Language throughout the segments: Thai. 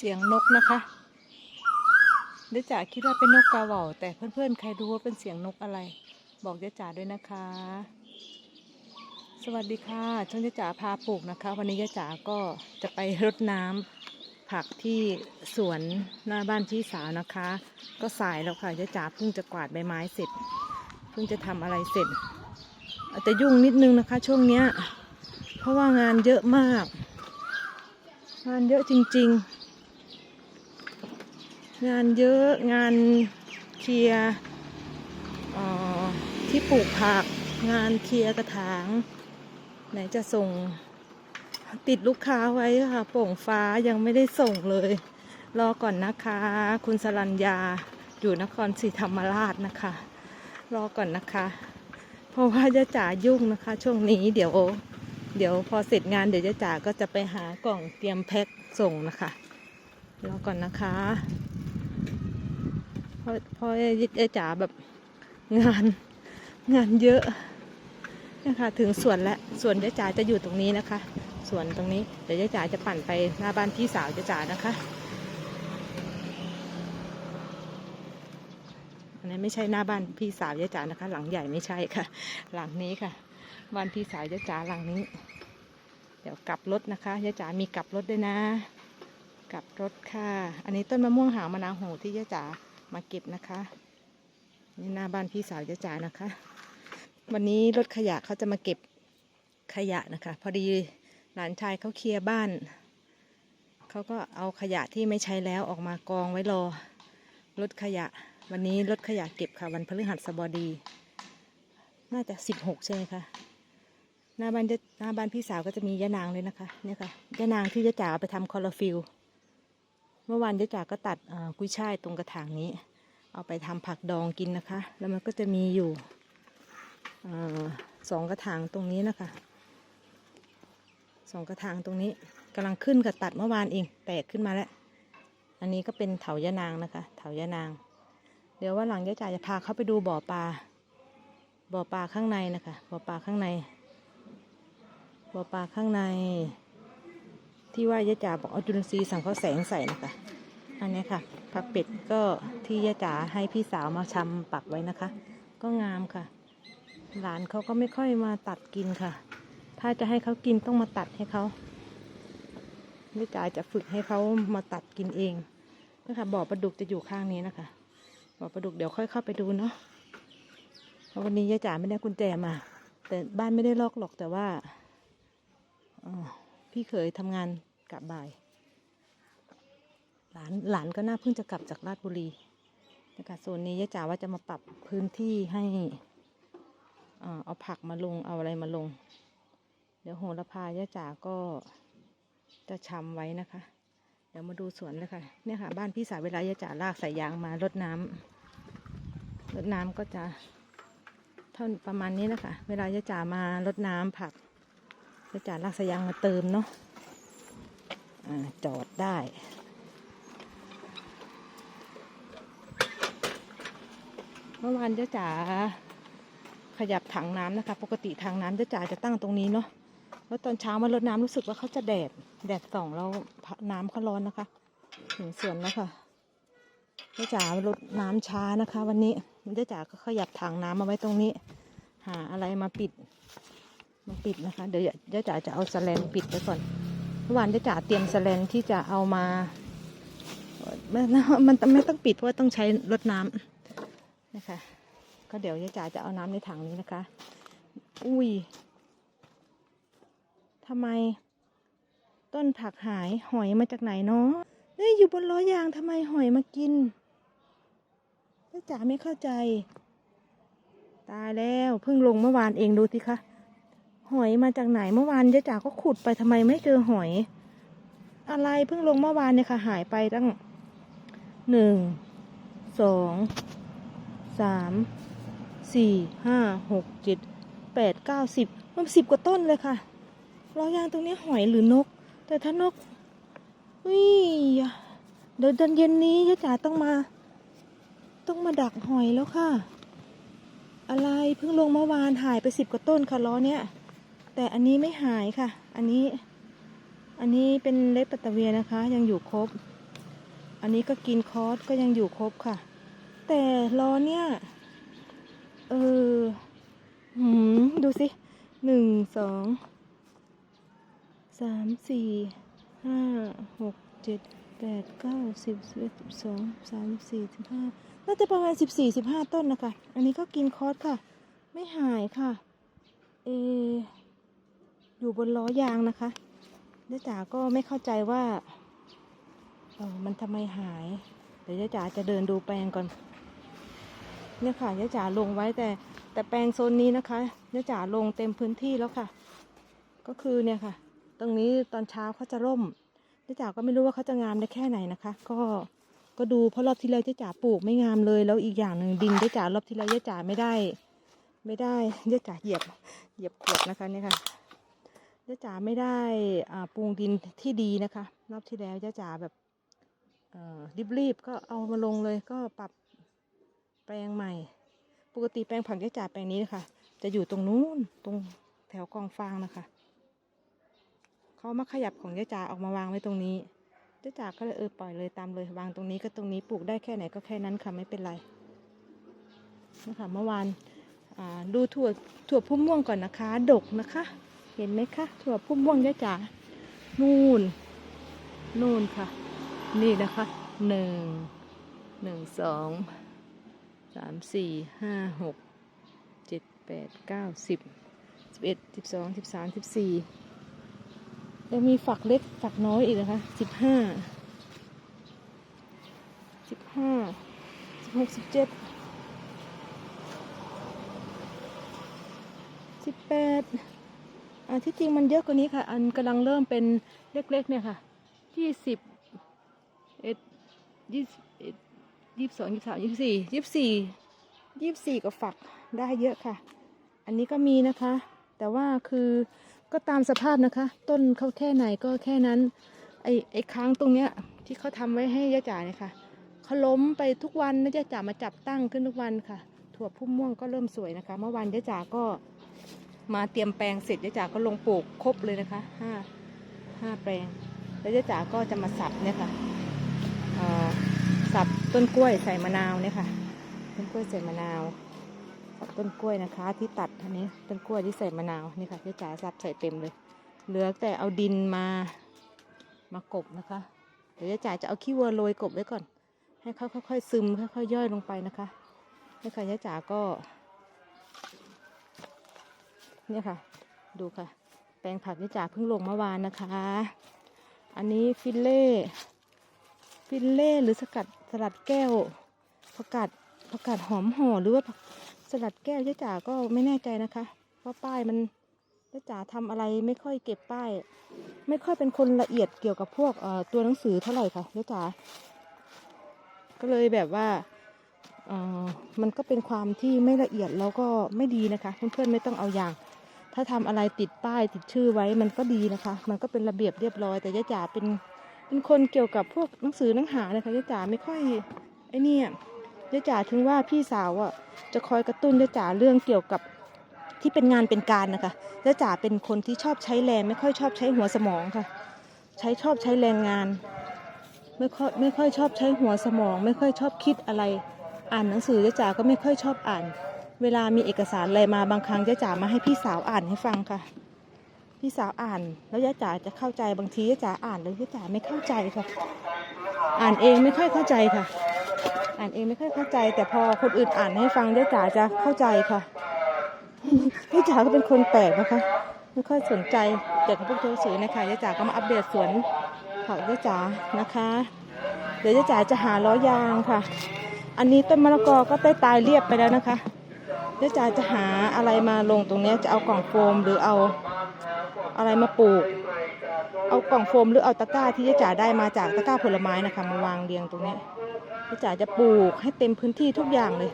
เสียงนกนะคะเดจ๋าคิดว่าเป็นนกกาเหว่าแต่เพื่อนๆ ใครรู้ว่าเป็นเสียงนกอะไร บอกเจจ๋าด้วยนะคะ สวัสดีค่ะช่องเจจ๋าพาปลูกนะคะ วันนี้เจจ๋าก็จะไปรดน้ำผักที่สวนหน้าบ้านพี่สาวนะคะ ก็สายแล้วค่ะเจจ๋าเพิ่งจะกวาดใบไม้เสร็จ เพิ่งจะทำอะไรเสร็จอาจจะยุ่งนิดนึงนะคะ ช่วงเนี้ยเพราะว่างานเยอะมาก งานเยอะจริง ๆ งานเยอะงานเคลียร์ที่ปลูกผัก งานเคลียร์กระถาง ไหนจะส่งติดลูกค้าไว้ค่ะโป่งฟ้ายังไม่ได้ส่งเลย รอก่อนนะคะ คุณสรัญญาอยู่นครศรีธรรมราชนะคะ รอก่อนนะคะ เพราะว่าจะจ่ายุ่งนะคะ ช่วงนี้เดี๋ยว เดี๋ยวพอเสร็จงานเดี๋ยวจะจ๋าก็จะไปหากล่องเตรียมแพ็คส่งนะคะรอก่อนนะคะ พราะเพราะจะจ๋าแบบงานงานเยอะนะคะถึงสวนแล้วสวนเจ๊จ๋าจะอยู่ตรงนี้นะคะสวนตรงนี้เดี๋ยวเจ๊จ๋าจะปั่นไปหน้าบ้านพี่สาวเจ๊จ๋านะคะอันนี้ไม่ใช่หน้าบ้านพี่สาวเจ๊จ๋านะคะ หลังใหญ่ไม่ใช่ค่ะ หลังนี้ค่ะบ้านพี่สาวเจ๊จ๋าหลังนี้ เดี๋ยวกลับรถนะคะเจ๊จ๋ามีกลับรถด้วยนะ กลับรถค่ะ อันนี้ต้นมะม่วงหาวมะนาวโหที่เจ๊จ๋า มาเก็บนะคะ นี่หน้าบ้านพี่สาวเจ๊จ๋านะคะ วันนี้รถขยะเขาจะมาเก็บขยะนะคะ พอดีหลานชายเขาเคลียร์บ้าน เขาก็เอาขยะที่ไม่ใช้แล้วออกมากองไว้รอรถขยะ วันนี้รถขยะเก็บค่ะ วันพฤหัสบดี น่าจะสิบหกใช่ไหมคะหน้าบ้านจ๊หน้าบ้านพี่สาวก็จะมียะนางเลยนะคะเนี่ยค่ะยะนางที่ยะจ๋าไปทำคอลลาฟิล เมื่อวานยะจ๋าก็ตัดกุ้ยช่ายตรงกระถางนี้ เอาไปทำผักดองกินนะคะ แล้วมันก็จะมีอยู่อสองกระถางตรงนี้นะคะสองกระถางตรงนี้กำลังขึ้นกับตัดเมื่อวานเองแตกขึ้นมาแล้ว อันนี้ก็เป็นเถายะนางนะคะ เถายะนาง เดี๋ยวว่าหลังยะจ๋าจะพาเขาไปดูบ่อปลาบ่อปลาข้างในนะคะบ่อปลาข้างในบ่อปลาข้างใน ที่ว่ายะจ๋าบอกเอาจุลทรีย์สังเคราะห์แสงใส่นะคะ อันนี้ค่ะ ผักเป็ดก็ที่ยะจ๋าให้พี่สาวมาชำปักไว้นะคะ ก็งามค่ะ หลานเขาก็ไม่ค่อยมาตัดกินค่ะ ถ้าจะให้เขากินต้องมาตัดให้เขายะจ๋าจะฝึกให้เขามาตัดกินเองนะคะบ่อปลาดุกจะอยู่ข้างนี้นะคะบ่อปลาดุกเดี๋ยวค่อยเข้าไปดูเนาะเพราะวันนี้ยะจ๋าไม่ได้กุญแจมา แต่บ้านไม่ได้ล็อกหรอกแต่ว่าพี่เคยทำงาน กลับบ่าย หลานหลานก็น่าเพิ่งจะกลับจากราชบุรีนะคะโซนนี้ยะจ๋าว่าจะมาปรับพื้นที่ให้เอาผักมาลงเอาอะไรมาลง เดี๋ยวโหระพายะจ๋าก็จะชำไว้นะคะ เดี๋ยวมาดูสวนเลยค่ะเนี่ยค่ะบ้านพี่สาวเวลายะจ๋าลากสายยางมารดน้ำรดน้ำก็จะเท่าประมาณนี้นะคะ เวลายะจ๋ามารดน้ำผักยะจ๋าลากสายยางมาเติมเนาะ จอดได้เมื่อวานเจ๊จ๋าขยับถังน้ำนะคะ ปกติถังน้ำเจ๊จ๋าจะตั้งตรงนี้เนาะแล้วตอนเช้ามารดน้ำรู้สึกว่าเขาจะแดด แดดส่องแล้วน้ำเขาร้อนนะคะถึงสวนแล้วค่ะเจ๊จ๋ารดน้ำช้านะคะ วันนี้เจ๊จ๋าก็ขยับถังน้ำมาไว้ตรงนี้ หาอะไรมาปิดมาปิดนะคะ เดี๋ยวเจ๊จ๋าจะเอาสแลนปิดไว้ก่อน มื่อวานเจ๊จ๋าเตรียมสแลนที่จะเอามามันมันไม่ต้องปิดเพราะต้องใช้รดน้ำนะคะ ก็เดี๋ยวยายจ๋าจะเอาน้ำในถังนี้นะคะ อุ้ยทำไม ต้นผักหายหอยมาจากไหนเนาะเฮ้ยอยู่บนล้อยางทำไมหอยมากินยายจ๋าไม่เข้าใจ ตายแล้วเพิ่งลงเมื่อวานเองดูสิคะ หอยมาจากไหนเมื่อวานยายจ๋าก็ขุดไปทำไมไม่เจอหอย อะไรเพิ่งลงเมื่อวานเนี่ยค่ะหายไปตั้งหนึ่งสองสามสี่ห้าหกเจ็ดแปดเก้าสิบมันสิบกว่าต้นเลยค่ะล้อยางตรงนี้หอยหรือนก แต่ถ้านกวิเดี๋ยวดินเย็นนี้ยะจ๋าต้องมา ต้องมาดักหอยแล้วค่ะ อะไรเพิ่งลงเมื่อวานหายไปสิบกว่าต้นค่ะล้อเนี้ย แต่อันนี้ไม่หายค่ะ อันนี้ อันนี้เป็นเล็บปัตตเวียนะคะ ยังอยู่ครบ อันนี้ก็กินคอร์สก็ยังอยู่ครบค่ะ แต่ล้อเนี่ย เออหืมดูสิหนึ่งสองสามสี่ห้าหกเจ็ดแปดเก้าสิบสิบเอ็ดสิบสองสามสี่สิบห้าน่าจะประมาณสิบสี่สิบห้าต้นนะคะ อันนี้ก็กินคอร์สค่ะ ไม่หายค่ะ เอ อยู่บนล้อยางนะคะเจ๊จ๋าก็ไม่เข้าใจว่าเออมันทำไมหายเดี๋ยวเจ๊จ๋าจะเดินดูแปลงก่อน เนี่ยค่ะเจ๊จ๋าลงไว้แต่ แต่แปลงโซนนี้นะคะเจ๊จ๋าลงเต็มพื้นที่แล้วค่ะ ก็คือเนี่ยค่ะ ตรงนี้ตอนเช้าเขาจะร่มเจ๊จ๋าก็ไม่รู้ว่าเขาจะงามได้แค่ไหนนะคะ ก็ก็ดูเพราะรอบที่แล้วเจ๊จ๋าปลูกไม่งามเลย แล้วอีกอย่างหนึ่งดินเจ๊จ๋ารอบที่แล้วเจ๊จ๋าไม่ได้ ไม่ได้เจ๊จ๋าเหยียบเหยียบขวดนะคะเนี่ยค่ะ เจ๊จ๋าไม่ได้ปรุงดินที่ดีนะคะ รอบที่แล้วเจ๊จ๋าแบบรีบๆก็เอามาลงเลยก็ปรับแปลงใหม่ ปกติแปลงผักเจ๊จ๋าแปลงนี้นะคะจะอยู่ตรงนู้นตรงแถวกองฟางนะคะเขามาขยับของเจ๊จ๋าออกมาวางไว้ตรงนี้เจ๊จ๋าก็เลยเออปล่อยเลยตามเลยวางตรงนี้ก็ตรงนี้ปลูกได้แค่ไหนก็แค่นั้นค่ะไม่เป็นไรนะคะเมื่อวานดูถั่วถั่วพุ่มม่วงก่อนนะคะ ดกนะคะ เห็นไหมคะถั่วพุ่มม่วงยะจ๋านู่น นู่นค่ะ นี่นะคะหนึ่งหนึ่งสองสามสี่ห้าหกเจ็ดแปดเก้าสิบสิบเอ็ดสิบสองสิบสามสิบสี่ยังมีฝักเล็กฝักน้อยอีกนะคะสิบห้าสิบห้าสิบหกสิบเจ็ดสิบแปด อ่าที่จริงมันเยอะกว่านี้ค่ะ อันกำลังเริ่มเป็นเล็กๆเนี่ยค่ะยี่สิบเอ็ดยี่สิบเอ็ดยี่สิบสองยี่สิบสามยี่สิบสี่ยี่สิบสี่ยี่สิบสี่กับฝักได้เยอะค่ะ อันนี้ก็มีนะคะ แต่ว่าคือก็ตามสภาพนะคะ ต้นเขาแค่ไหนก็แค่นั้นไอ้ไอ้ค้างตรงเนี้ยที่เขาทำไว้ให้ย่าจ๋าเนี่ยค่ะเขาล้มไปทุกวันนะย่าจ๋ามาจับตั้งขึ้นทุกวันค่ะ ถั่วพุ่มม่วงก็เริ่มสวยนะคะ เมื่อวานย่าจ๋าก็ มาเตรียมแปลงเสร็จยายจ๋าก็ลงปลูกครบเลยนะคะห้าห้าแปลง แล้วยายจ๋าก็จะมาสับเนี่ยค่ะสับต้นกล้วยใส่มะนาวเนี่ยค่ะ ต้นกล้วยใส่มะนาว สับต้นกล้วยนะคะ ที่ตัดอันนี้ต้นกล้วยที่ใส่มะนาวนี่ค่ะยายจ๋าสับใส่เต็มเลย เหลือแต่เอาดินมามากบนะคะ เดี๋ยวยายจ๋าจะเอาขี้วัวโรยกบไว้ก่อน ให้เขาค่อยๆซึมค่อยๆย่อยลงไปนะคะนี่ค่ะยายจ๋าก็ เนี่ยค่ะ ดูค่ะ แปลงผักที่จ่าเพิ่งลงเมื่อวานนะคะ อันนี้ฟิลเล่ฟิลเล่หรือสกัดสลัดแก้วผักกาดผักกาดหอมห่อหรือว่าสลัดแก้วเจ๊จ๋าก็ไม่แน่ใจนะคะ เพราะป้ายมันเจ๊จ๋าทำอะไรไม่ค่อยเก็บป้าย ไม่ค่อยเป็นคนละเอียดเกี่ยวกับพวกเอ่อตัวหนังสือเท่าไหร่ค่ะเจ๊จ๋าก็เลยแบบว่าเอ่อมันก็เป็นความที่ไม่ละเอียดแล้วก็ไม่ดีนะคะ เพื่อนๆไม่ต้องเอาอย่าง ถ้าทำอะไรติดป้ายติดชื่อไว้มันก็ดีนะคะ มันก็เป็นระเบียบเรียบร้อย แต่ยะจ๋าเป็นเป็นคนเกี่ยวกับพวกหนังสือหนังหานะคะยะจ๋าไม่ค่อยไอ้นี่ยยะจ๋าถึงว่าพี่สาวอะจะคอยกระตุ้นยะจ๋าเรื่องเกี่ยวกับที่เป็นงานเป็นการนะคะยะจ๋าเป็นคนที่ชอบใช้แรงไม่ค่อยชอบใช้หัวสมองค่ะ ใช้ชอบใช้แรงงาน ไม่ค่อยไม่ค่อยชอบใช้หัวสมอง ไม่ค่อยชอบคิดอะไร อ่านหนังสือจ๊ะจ๋าก็ไม่ค่อยชอบอ่าน เวลามีเอกสารอะไรมาบางครั้งจ๊ะจ๋ามาให้พี่สาวอ่านให้ฟังค่ะ พี่สาวอ่าน แล้วจ๊ะจ๋าจะเข้าใจบางทีจ๊ะจ๋าอ่านแล้วจ๊ะจ๋าไม่เข้าใจค่ะ อ่านเองไม่ค่อยเข้าใจค่ะ อ่านเองไม่ค่อยเข้าใจ แต่พอคนอื่นอ่านให้ฟังจ๊ะจ๋าจะเข้าใจค่ะจ๊ะจ๋าก็เป็นคนแปลกนะคะไม่ค่อยสนใจเกี่ยวกับพวกตัวสือนะคะจ๊ะจ๋าก็มาอัปเดตสวนผักจ๊จ๋านะคะ เดี๋ยวจ๊ะจ๋าจะหาล้อยางค่ะ อันนี้ต้นมะละกอก็ได้ตายเรียบไปแล้วนะคะ เดี๋ยวจ๋าจะหาอะไรมาลงตรงนี้จะเอากล่องโฟมหรือเอาอะไรมาปลูก เอากล่องโฟมหรือเอาตะกร้าที่เจ๊จ๋าได้มาจากตะกร้าผลไม้นะคะมาวางเรียงตรงนี้เจ๊จ๋าจะปลูกให้เต็มพื้นที่ทุกอย่างเลย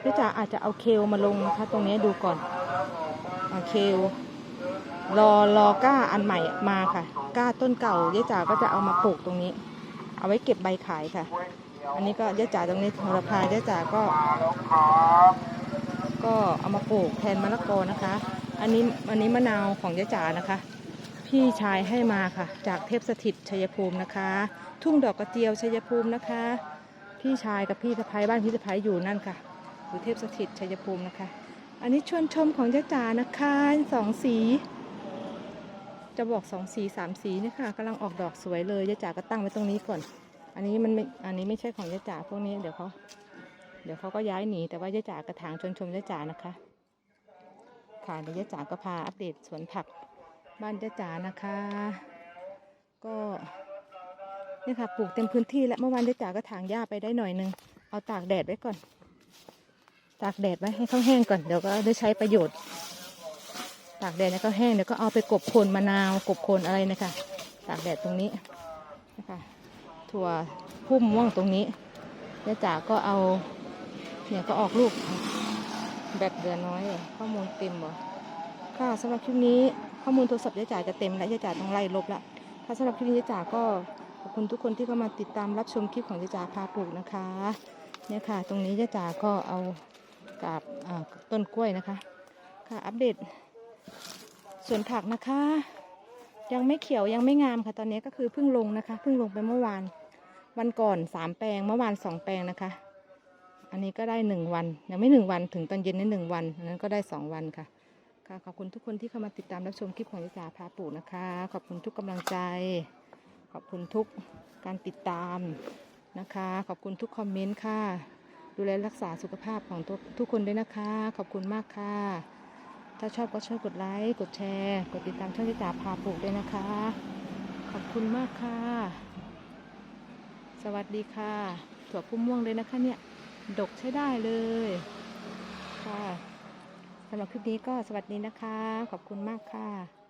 เจ๊จ๋าอาจจะเอาเคลมาลงนะคะตรงนี้ดูก่อนเอาเคลรอรอก้าอันใหม่มาค่ะ ก้าต้นเก่าเจ๊จ๋าก็จะเอามาปลูกตรงนี้ เอาไว้เก็บใบขายค่ะ อันนี้ก็เจ๊จ๋าตรงนี้โหระพาเจ๊จ๋าก็ ก็เอามาปลูกแทนมะละกอนะคะ อันนี้อันนี้มะนาวของเจ๊จ๋านะคะ พี่ชายให้มาค่ะ จากเทพสถิตชัยภูมินะคะ ทุ่งดอกกระเจียวชัยภูมินะคะ พี่ชายกับพี่สะพ้ายบ้านพี่สะพ้ายอยู่นั่นค่ะอยู่เทพสถิตชัยภูมินะคะ อันนี้ชวนชมของจ้าจ๋านะคะสองสี จะบอกสองสีสามสีเนี่ยค่ะกำลังออกดอกสวยเลยจ้าจ๋าก็ตั้งไว้ตรงนี้ก่อน อันนี้มันไม่อันนี้ไม่ใช่ของจ้าจ๋าพวกนี้เดี๋ยวเขา เดี๋ยวเขาก็ย้ายหนีแต่ว่าจ้าจ๋ากระถางชวนชมจ้าจ๋านะคะ ค่ะเดี๋ยวจ้าจ๋าก็พาอัปเดตสวนผักบ้านจ้าจ๋านะคะ ก็นี่ค่ะปลูกเต็มพื้นที่แล้วเมื่อวานจ้าจ๋าก็ถางหญ้าไปได้หน่อยนึงเอาตากแดดไว้ก่อน ตากแดดไว้ให้เขาแห้งก่อนเดี๋ยวก็ได้ใช้ประโยชน์ ตากแดดแล้วก็แห้งเดี๋ยวก็เอาไปกบโคนมะนาว กบโคนอะไรนะคะตากแดดตรงนี้นะคะถั่วพุ่มม่วงตรงนี้ย่าจ๋าก็เอา เนี่ยก็ออกลูก แบบเดือนน้อย ข้อมูลเต็มบ่ค่ะสำหรับคลิปนี้ข้อมูลโทรศัพท์ย่าจ๋าจะเต็มแล้วย่าจ๋าต้องไล่ลบละค่ะสำหรับคลิปนี้ย่าจ๋าก็ขอบคุณทุกคนที่เข้ามาติดตามรับชมคลิปของย่าจ๋าพาปลูกนะคะเนี่ยค่ะ ตรงนี้ย่าจ๋าก็เอากาบต้นกล้วยนะคะ ค่ะอัปเดตสวนผักนะคะ ยังไม่เขียวยังไม่งามค่ะตอนนี้ก็คือเพิ่งลงนะคะเพิ่งลงไปเมื่อวาน วันก่อนสามแปลงเมื่อวานสองแปลงนะคะ อันนี้ก็ได้หนึ่งวันยังไม่หนึ่งวันถึงตอนเย็นในหนึ่งวันอันนั้นก็ได้สองวันค่ะค่ะขอบคุณทุกคนที่เข้ามาติดตามรับชมคลิปของยิจาพาปู่นะคะ ขอบคุณทุกกำลังใจ ขอบคุณทุกการติดตามนะคะ ขอบคุณทุกคอมเมนต์ค่ะ ดูแลรักษาสุขภาพของทุกทุกคนด้วยนะคะ ขอบคุณมากค่ะ ถ้าชอบก็ช่วยกดไลค์กดแชร์ กดติดตามช่องที่ตาพาปลูกด้วยนะคะ ขอบคุณมากค่ะ สวัสดีค่ะถั่วพุ่มม่วงเลยนะคะเนี่ย ดกใช้ได้เลยค่ะสำหรับคลิปนี้ก็สวัสดีนะคะ ขอบคุณมากค่ะ